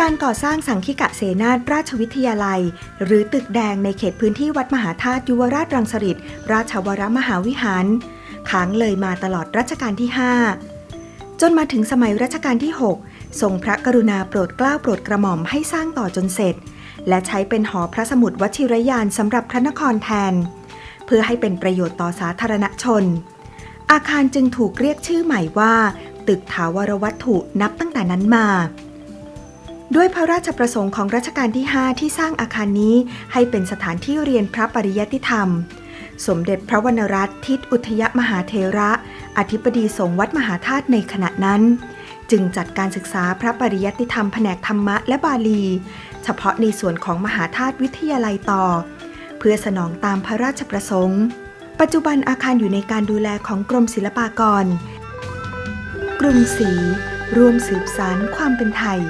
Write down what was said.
การก่อสร้างสังคิกะเสนาถราชวิทยาลัย หรือตึกแดงในเขตพื้นที่วัดมหาธาตุยุวราชรังสฤษราชวรมหาวิหารค้างเลยมาตลอดรัชกาลที่ 5 จนมาถึงสมัยรัชกาลที่ 6 ทรงพระกรุณาโปรดเกล้าโปรดกระหม่อมให้สร้างต่อจนเสร็จ และใช้เป็นหอพระสมุดวชิรยานสำหรับพระนครแทน เพื่อให้เป็นประโยชน์ต่อสาธารณชน อาคารจึงถูกเรียกชื่อใหม่ว่า ตึกถาวรวัตถุนับตั้งแต่นั้นมา ด้วยพระราชประสงค์ของรัชกาลที่ 5 ที่สร้างอาคารนี้ให้เป็นสถานที่เรียนพระปริยัติธรรม สมเด็จพระวรรณรัตน์ทิตอุทยมหาเทระ อธิบดีสงฆ์วัดมหาธาตุในขณะนั้น จึงจัดการศึกษาพระปริยัติธรรมแผนกธรรมะและบาลี เฉพาะในส่วนของมหาธาตุวิทยาลัยต่อ เพื่อสนองตามพระราชประสงค์ ปัจจุบันอาคารอยู่ในการดูแลของกรมศิลปากร กรุงศรีรวมสืบสารความเป็นไทย